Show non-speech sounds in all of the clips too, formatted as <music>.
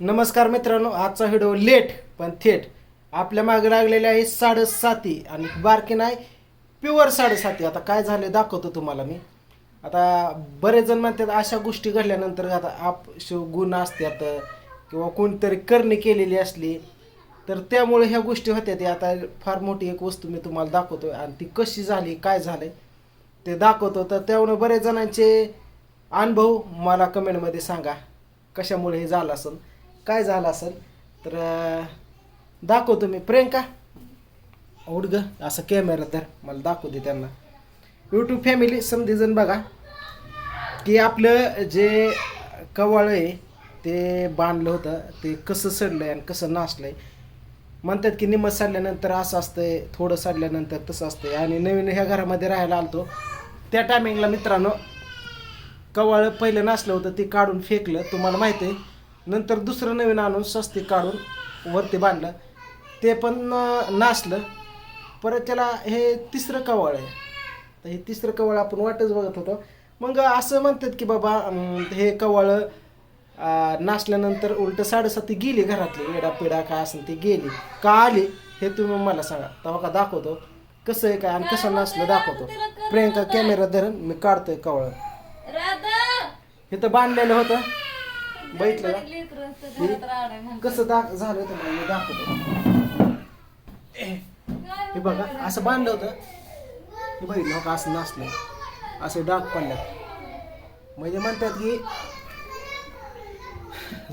नमस्कार मित्रांनो आजचा व्हिडिओ लेट पण थेट आपल्या मागे लागलेले आहे साडेसाती आणि बारकी नाही प्युअर साडेसाती. आता काय झाले दाखवतो तुम्हाला मी. आता बरेच जण म्हणतात अशा गोष्टी घडल्यानंतर आता आप शिव गुण असतात किंवा कोणतरी करणी केलेली असली तर त्यामुळे ह्या गोष्टी होत्या. ते आता फार मोठी एक वस्तू मी तुम्हाला दाखवतो आणि ती कशी झाली काय झालं ते दाखवतो. तर त्यामुळे बरेच जणांचे अनुभव मला कमेंटमध्ये सांगा कशामुळे हे झालं असेल काय झालं असेल? तर दाखवतो मी प्रियंका? उठ ग असं कॅमेरा तर मला दाखवू दे त्यांना. यूट्यूब फॅमिली समधीजण बघा. की आपलं जे कवाळ आहे ते बांधलं होतं. ते कसं सडलं आहे आणि कसं नाचलंय म्हणतात की निमत सडल्यानंतर असं असतंय थोडं सडल्यानंतर तसं असतंय. आणि नवीन ह्या घरामध्ये राहायला आलतो. त्या टायमिंगला मित्रांनो कवाळ पहिलं नाचलं होतं ते काढून फेकलं. तुम्हाला माहिती आहे नंतर दुसरं नवीन आणून स्वस्ती काढून वरती बांधलं. ते पण नाचलं परत त्याला हे तिसरं कवाळ आहे. तर हे तिसरं कवाळ आपण वाटच बघत होतो. मग असं म्हणतात की बाबा हे कवाळ नाचल्यानंतर उलट साडेसाती गेली घरातली. वेडा पिडा काय असेल ती गेली. का आली हे तुम्ही मला सांगा. तेव्हा का दाखवतो? कसं आहे काय आणि कसं नाचलं दाखवतो. प्रियंका कॅमेरा धरून मी काढतोय कवळ. हे तर बांधलेलं होतं. बघितलं का. कसं दाख झालं होतं मला मी दाखवतो. हे बघा असं बांधलं होतं. हे बघितलं हो का? असं नाचलं असे डाग पडल्यात. म्हणजे म्हणतात की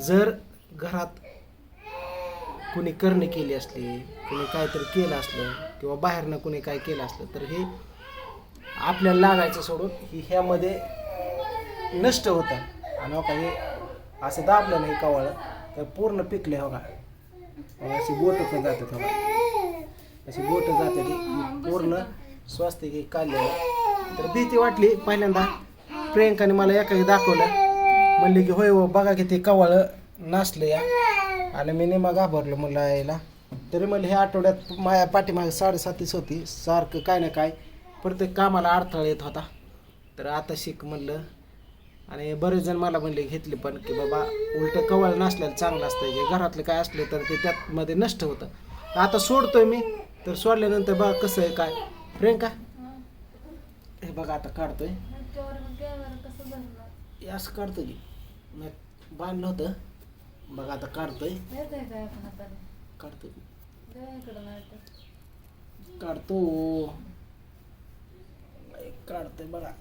जर घरात कुणी करणे केली असली कुणी काहीतरी केलं असलं किंवा बाहेरनं कुणी काय केलं असलं तर हे आपल्याला लागायचं सोडून ही ह्यामध्ये नष्ट होतं. आणि हो का हे असं दाबलं नाही कवाळं तर पूर्ण पिकले हो का? हो, अशी बोटं पण जातात हो का अशी बोटं जाते पूर्ण स्वस्त की काढलेलं तर भीती वाटली पहिल्यांदा. प्रियंकाने मला एकाही दाखवलं. म्हणले की होय हो बघा की ते कवाळं नाचलं या. आणि मी नेमा घाबरलो म्हणलं यायला तरी म्हणलं ह्या आठवड्यात माझ्या पाठीमागे साडेसातीच होती. सारखं काय ना काय प्रत्येक कामाला अडथळा येत होता. तर आता शिक म्हणलं आणि बरेच जण मला म्हणले घेतले पण की बाबा उलट कवळ नसल्याला चांगलं असतं. की घरातलं काय असलं तर ते त्यामध्ये नष्ट होतं. आता सोडतोय मी तर सोडल्यानंतर बघा कसं आहे काय? प्रियंका? हे बघा आता काढतोय. असं काढतो की मी बांधलं होतं. बघा आता काढतोय. येतंय काढतोय. काढतो. काढतोय बघा.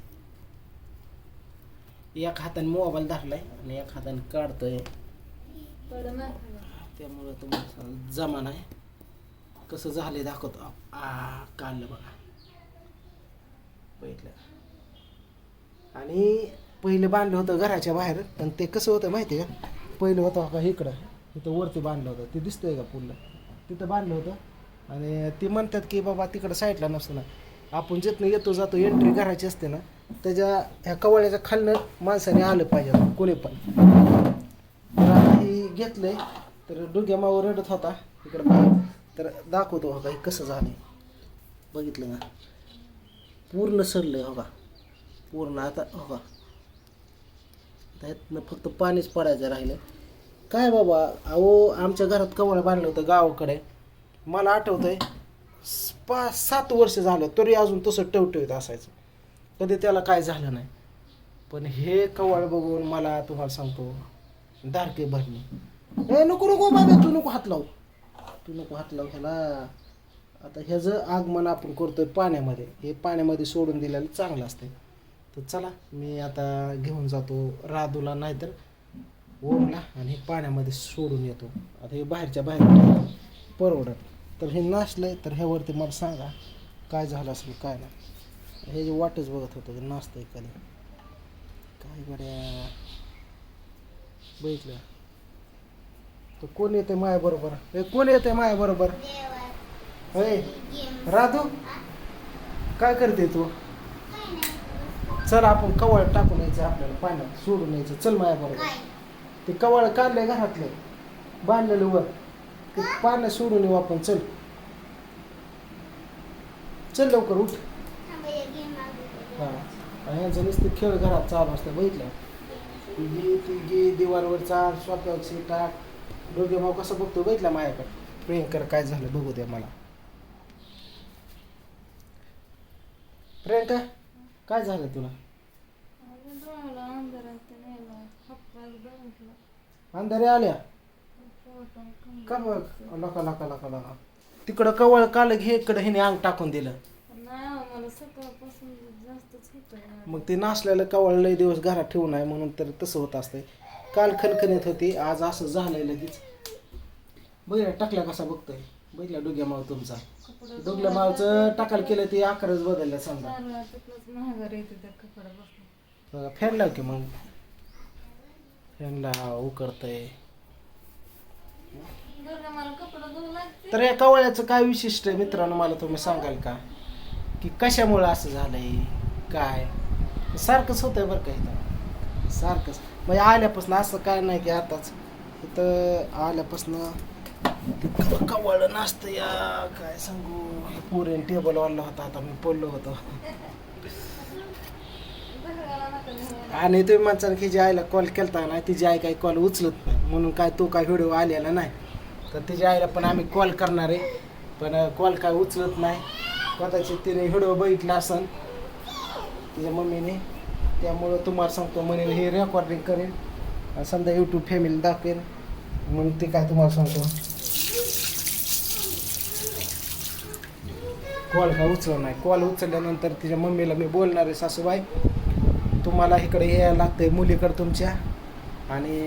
एक हाताने मोबाईल धरलाय आणि एक हाताने काढतोय. त्यामुळं तुम्हाला जमा नाही कसं झालंय दाखवतो. आ काढलं बघा. बघितलं आणि पहिलं बांधलं होतं घराच्या बाहेर पण ते कसं होतं माहिती का? पहिलं होतं का इकडं तिथं वरती बांधलं होतं. ते दिसतंय का पुढलं तिथं बांधलं होतं. आणि ते म्हणतात की बाबा तिकडं साईडला नसतं ना. आपण जिथनं येतो जातो एंट्री घराची असते ना त्याच्या ह्या कवळ्याच्या खालनं माणसाने आलं पाहिजे कोणी पण. तर आता हे घेतलंय तर डोक्या मावर रडत होता इकडं तर दाखवतो हो हे कसं झालंय. बघितलं ना? पूर्ण सरलंय हो का पूर्ण आता हो का त्यातनं फक्त पाणीच पडायचं राहिलं काय बाबा अहो आमच्या घरात कवळ बांधलं होतं गावाकडे. मला आठवतंय पाच सात वर्ष झालं तरी अजून तसं टवटवीत असायचं. कधी त्याला काय झालं नाही. पण हे कवाळ बघून मला तुम्हाला सांगतो दारके भरणे. ए नको नको बाबा तू नको हात लावू. तू नको हात लावू ह्याला. आता ह्याचं आगमन आपण करतोय पाण्यामध्ये. हे पाण्यामध्ये सोडून दिलेलं चांगलं असतंय. तर चला मी आता घेऊन जातो राधूला नाहीतर ओमला आणि हे पाण्यामध्ये सोडून येतो. आता हे बाहेरच्या बाहेर परवडत तर हे नाचलंय तर ह्यावरती मला सांगा काय झालं असेल काय नाही. हे जे वाटच बघत होतं की नाचतं एखादी. काय गड्या. बघितलं. तर कोण येते माया बरोबर हे कोण येते माया बरोबर होय राधू? काय करते तू? चल आपण कवळ टाकून यायचं आपल्याला पाण्यात सोडून यायचं. चल माया बरोबर ते कवळ काढले घरातले. बांधलेलं वर. ते पाण्यात सोडून येऊ आपण. चल. चल लवकर उठ. आणि यांचं नुसतं खेळ घरात चालू असतं बघितलं? तिघी तिघी दिवारवर चाल स्वतःची टाक. डोके भाऊ कसं बघतो बघितला माझ्याकडे? प्रियंकर काय झालं बघू द्या मला. प्रियंका काय झालं तुला? अंधार आल्या. का बघ? लका लका लका लका. तिकडं कवळ काल घे इकडं हिने अंग टाकून दिलं. मला सकाळपासून जास्तच होतं मग ते नासलेलं कवळ लय दिवस घरात ठेवून आहे म्हणून तर तसं होत असतंय. काल खणखणीत होती आज असं झालंय लगेच. बघितलं टाकल्या कसा बघतोय? बघितला डुग्या माव तुमचा. कपडे डुगल्या मावचं टाकायला केलं ते आकारच बदलला समजा. तिथनंच महागार येते त्या बघा फॅन लाव की मग. फॅन लाव उकडतंय. दुर्गा मला कपडा धुवू लागते तर या कवळ्याचं काय विशिष्ट आहे मित्रांनो मला तुम्ही सांगाल का? की कशामुळं असं झालंय? काय? सारखंच होतंय बरं का इथं. सारखंच. म्हणजे आल्यापासून असं काय नाही की आताच. इथं आल्यापासून तितकं कवळ नसतं या काय सांगू? हे पुरेन टेबल वाढला होता आता मी पडलो होतो. आणि तुम्ही म्हणता की जी आईला कॉल केलता नाही तिची आई काही कॉल उचलत नाही. म्हणून काय तो काय व्हिडिओ आलेला नाही. तर तिच्या आईला पण आम्ही कॉल करणार आहे. पण कॉल काय उचलत नाही. कदाचित तिने व्हिडिओ बघितला असन तिच्या मम्मीने. त्यामुळं तुम्हाला सांगतो म्हणे हे रेकॉर्डिंग करेन समजा यूट्यूब फॅमिली दाखवेन. म्हणून ते काय तुम्हाला सांगतो. कॉल काय उचलत नाही. कॉल उचलल्यानंतर तिच्या मम्मीला मी बोलणार आहे सासूबाई तुम्हाला इकडे यायला लागतंय मुलीकडं तुमच्या आणि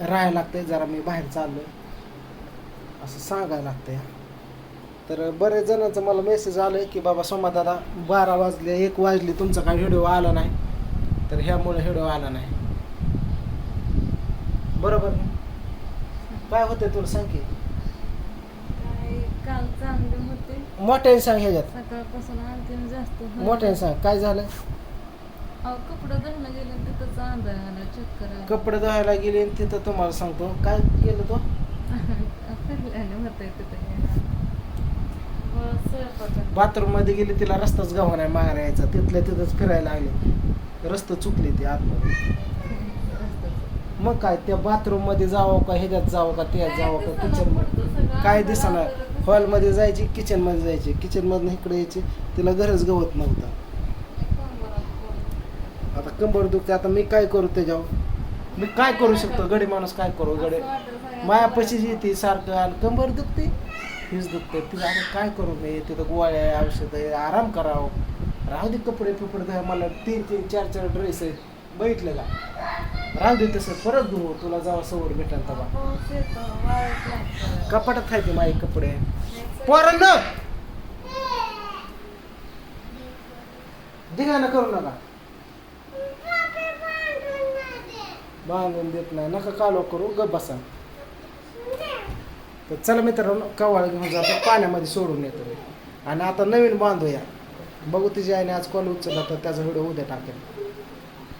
राहायला लागतंय. जरा मी बाहेर चाललो असं सांगायला लागतंय. तर बरेच जणांचं मला मेसेज आलं की बाबा सोमा दादा बारा वाजले एक वाजले तुमचा काय व्हिडिओ आला नाही तर ह्यामुळे व्हिडिओ आला नाही बरोबर? काय होतंय तुला सांग की काय काल चांगले होते मोठ्याने सांग ह्याच्यात सकाळपासून आणखीन जास्त. मोठ्याने सांग काय झालं अहो कपडे धुवून गेले आला चक्कर आली. कपडे धुवायला गेले आणि तिथं तुम्हाला सांगतो काय केलं तो <laughs> फिरल्याने होतंय तिथं. बाथरूममध्ये गेली तिला रस्ताच गावा नाही माघार यायचा. तिथल्या तिथंच फिरायला लागले. रस्ता चुकले ते आतमध्ये. मग काय त्या बाथरूममध्ये जावं का ह्याच्यात जावं का त्यात जावं का किचन. काय दिसणार हॉलमध्ये जायची किचनमध्ये जायची. किचन मधनं इकडे यायची. तिला गरज गवत नव्हतं. आता कंबर दुखते. आता मी काय करू त्याच्यावर? मी काय करू शकतो? गडी माणूस काय करू? गडे मायापाशी येते सारखं आणि कंबर दुखते. हीच दुखते तिला आता काय करू मी? तिथं गोळ्या आहे, औषध आहे आराम करावं. राहू दे कपडे फिपडे धुवा मला. तीन तीन चार चार ड्रेस आहेत. बघितलं का राहू दे तसं. परत धुवू. तुला जावा सवड भेटेल तेव्हा. वाळत लागतं. कपाटात खायचे माझे कपडे. पोरांन! धिंगाणं करू नका. बांधून देत नाही. नका कालवा करू. गप बसा. तर चला मित्रांनो कवाळ घेऊन जातो. पाण्यामध्ये सोडून येतो आणि आता नवीन बांधूया. बघू तिची आईने आज कॉल उचलला तर त्याचा व्हिडिओ उद्या टाकेल